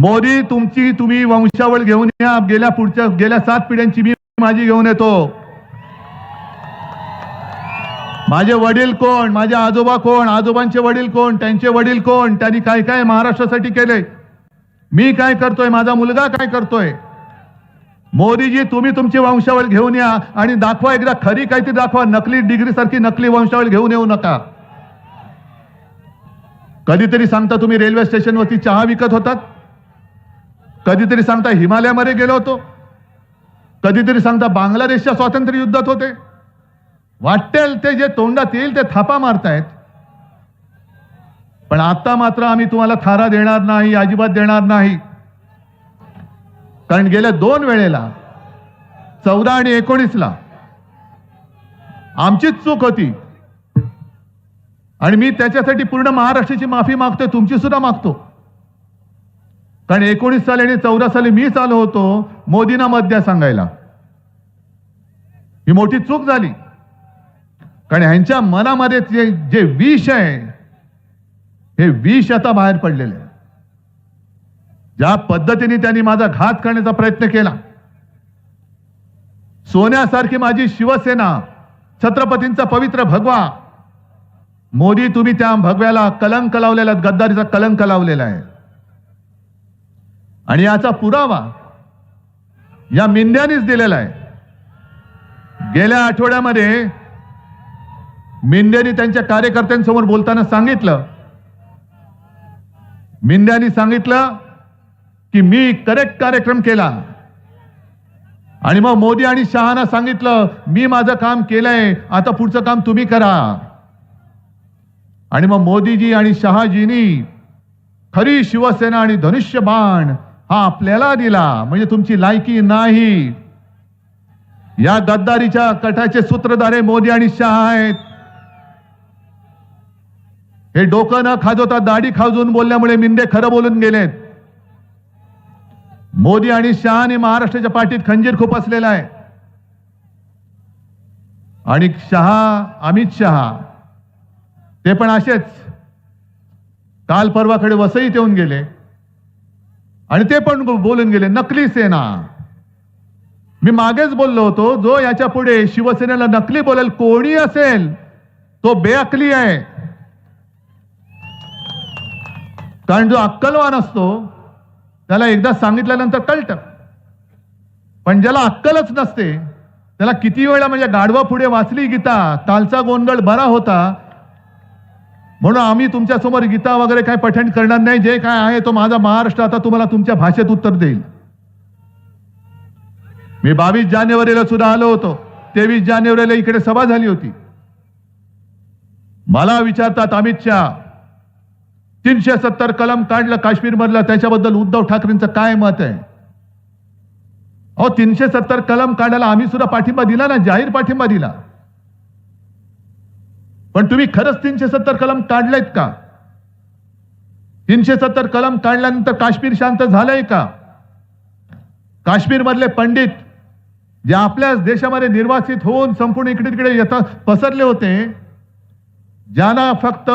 मोदी तुमची तुम्ही वंशावळ घेऊन या. गेल्या पुढच्या गेल्या सात पिढ्यांची मी माझी घेऊन येतो. माझे वडील कोण? माझे आजोबा कोण? आजोबांचे वडील कोण? त्यांचे वडील कोण? त्यांनी काय काय महाराष्ट्रासाठी केले? मी काय करतोय? माझा मुलगा काय करतोय? मोदीजी तुम्ही तुमची वंशावळ घेऊन या आणि दाखवा एकदा खरी काहीतरी दाखवा. नकली डिग्री सारखी नकली वंशावळ घेऊन येऊ नका. कधीतरी सांगता तुम्ही रेल्वे स्टेशनवरती चहा विकत होतात? कधीतरी सांगता हिमालयामध्ये गेलो होतो. कधीतरी सांगता बांगलादेशच्या स्वातंत्र्य युद्धात होते. वाटेल ते जे तोंडात येईल ते थापा मारतायत. पण आता मात्र आम्ही तुम्हाला थारा देणार नाही अजिबात देणार नाही. कारण गेल्या दोन वेळेला चौदा आणि एकोणीसला आमचीच चूक होती. आणि मी त्याच्यासाठी पूर्ण महाराष्ट्राची माफी मागतोय तुमची सुद्धा मागतो. कारण एकोणीस साली आणि चौदा साली मीच आलो होतो मोदींना मत द्या सांगायला. ही मोठी चूक झाली. कारण ह्यांच्या मनामध्ये जे विष आहे हे विष आता बाहेर पडलेले ज्या पद्धतीने त्यांनी माझा घात करण्याचा प्रयत्न केला सोन्यासारखी माझी शिवसेना छत्रपतींचा पवित्र भगवा मोदी तुम्ही त्या भगव्याला कलंक लावलेला गद्दारीचा कलंक लावलेला आहे. आणि याचा पुरावा या मिंद्यानीच दिलेला आहे. गेल्या आठवड्यामध्ये मिंद्यानी त्यांच्या कार्यकर्त्यांसमोर बोलताना सांगितलं. मिंद्यानी सांगितलं की मी करेक्ट कार्यक्रम केला. आणि मग मोदी आणि शहाना सांगितलं मी माझं काम केलंय आता पुढचं काम तुम्ही करा. आणि मग मोदीजी आणि शहाजींनी खरी शिवसेना आणि धनुष्यबाण हा आपल्याला दिला. म्हणजे तुमची लायकी नाही. या गद्दारीच्या कटाचे सूत्रधारे मोदी आणि शहा आहेत. हे डोकं न खाजवता दाढी खाजून बोलल्यामुळे मिंदे खरं बोलून गेलेत. मोदी आणि शहाने महाराष्ट्राच्या पाठीत खंजीर खूप असलेला आहे. आणि शहा अमित शहा ते पण असेच. काल परवाकडे वसईत येऊन गेले. आणि ते पण बोलून गेले नकली सेना. मी मागेच बोललो होतो जो याच्यापुढे शिवसेनेला नकली बोलेल कोणी असेल तो बेअकली आहे. कारण जो अक्कलवान असतो त्याला एकदा सांगितल्यानंतर कळतं. पण ज्याला अक्कलच नसते त्याला किती वेळा म्हणजे गाढवा पुढे वाचली गीता कालचा गोंधळ बरा होता म्हणून आम्ही तुमच्यासमोर गीता वगैरे काय पठण करणार नाही जे काय आहे तो माझा महाराष्ट्र आता तुम्हाला तुमच्या भाषेत उत्तर देईल. मी बावीस जानेवारीला सुद्धा आलो होतो. तेवीस जानेवारीला इकडे सभा झाली होती. मला विचारतात अमित शहा तीनशे सत्तर कलम काढलं काश्मीर मधलं त्याच्याबद्दल उद्धव ठाकरेंचं काय मत आहे? अहो तीनशे सत्तर कलम काढायला आम्ही सुद्धा पाठिंबा दिला ना जाहीर पाठिंबा दिला. पण तुम्ही खरंच तीनशे सत्तर कलम काढलेत का? तीनशे सत्तर कलम काढल्यानंतर काश्मीर शांत झालंय का? काश्मीर मधले पंडित जे आपल्याच देशामध्ये निर्वासित होऊन संपूर्ण इकडे तिकडे येतात पसरले होते ज्यांना फक्त